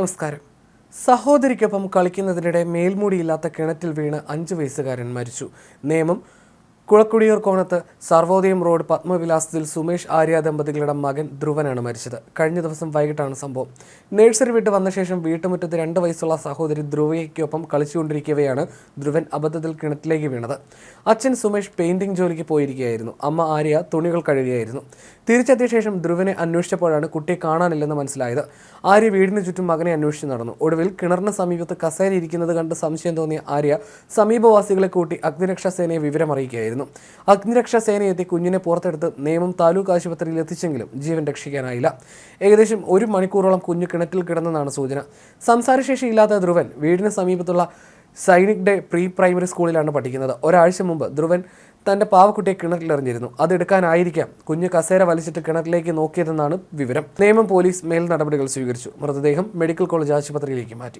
നമസ്കാരം. സഹോദരിക്കൊപ്പം കളിക്കുന്നതിനിടെ മേൽമൂടിയില്ലാത്ത കിണറ്റിൽ വീണ് അഞ്ച് വയസ്സുകാരൻ മരിച്ചു. നേമം കുളക്കുടിയൂർ കോണത്ത് സർവോദയം റോഡ് പത്മവിലാസത്തിൽ സുമേഷ് ആര്യ ദമ്പതികളുടെ മകൻ ധ്രുവനാണ് മരിച്ചത്. കഴിഞ്ഞ ദിവസം വൈകിട്ടാണ് സംഭവം. നഴ്സറി വിട്ട് വന്ന ശേഷം വീട്ടുമുറ്റത്ത് രണ്ട് വയസ്സുള്ള സഹോദരി ധ്രുവയ്ക്കൊപ്പം കളിച്ചുകൊണ്ടിരിക്കവെയാണ് ധ്രുവൻ അബദ്ധത്തിൽ കിണറ്റിലേക്ക് വീണത്. അച്ഛൻ സുമേഷ് പെയിന്റിംഗ് ജോലിക്ക് പോയിരിക്കുകയായിരുന്നു. അമ്മ ആര്യ തുണികൾ കഴുകുകയായിരുന്നു തിരിച്ചെത്തിയ ശേഷം ധ്രുവനെ അന്വേഷിച്ചപ്പോഴാണ് കുട്ടിയെ കാണാനില്ലെന്ന് മനസ്സിലായത്. ആര്യ വീടിന് ചുറ്റും മകനെ അന്വേഷിച്ച് നടന്നു. ഒടുവിൽ കിണറിന് സമീപത്ത് കസേര ഇരിക്കുന്നത് കണ്ട് സംശയം തോന്നിയ ആര്യ സമീപവാസികളെ കൂട്ടി അഗ്നിരക്ഷാ സേനയെ വിവരമറിയിക്കുകയായിരുന്നു. അഗ്നിരക്ഷാ സേന എത്തി കുഞ്ഞിനെ പുറത്തെടുത്ത് നിയമം താലൂക്ക് ആശുപത്രിയിൽ എത്തിച്ചെങ്കിലും ജീവൻ രക്ഷിക്കാനായില്ല. ഏകദേശം ഒരു മണിക്കൂറോളം കുഞ്ഞു കിണറ്റിൽ കിടന്നെന്നാണ് സൂചന. സംസാരശേഷിയില്ലാത്ത ധ്രുവൻ വീടിന് സമീപത്തുള്ള സൈനിക് ഡേ പ്രീ പ്രൈമറി സ്കൂളിലാണ് പഠിക്കുന്നത്. ഒരാഴ്ച മുമ്പ് ധ്രുവൻ തന്റെ പാവക്കുട്ടിയെ കിണറ്റിലെറിഞ്ഞിരുന്നു അതെടുക്കാനായിരിക്കാം കുഞ്ഞ് കസേര വലിച്ചിട്ട് കിണറ്റിലേക്ക് നോക്കിയതെന്നാണ് വിവരം. നിയമം പോലീസ് മേൽ നടപടികൾ സ്വീകരിച്ചു. മൃതദേഹം മെഡിക്കൽ കോളേജ് ആശുപത്രിയിലേക്ക് മാറ്റി.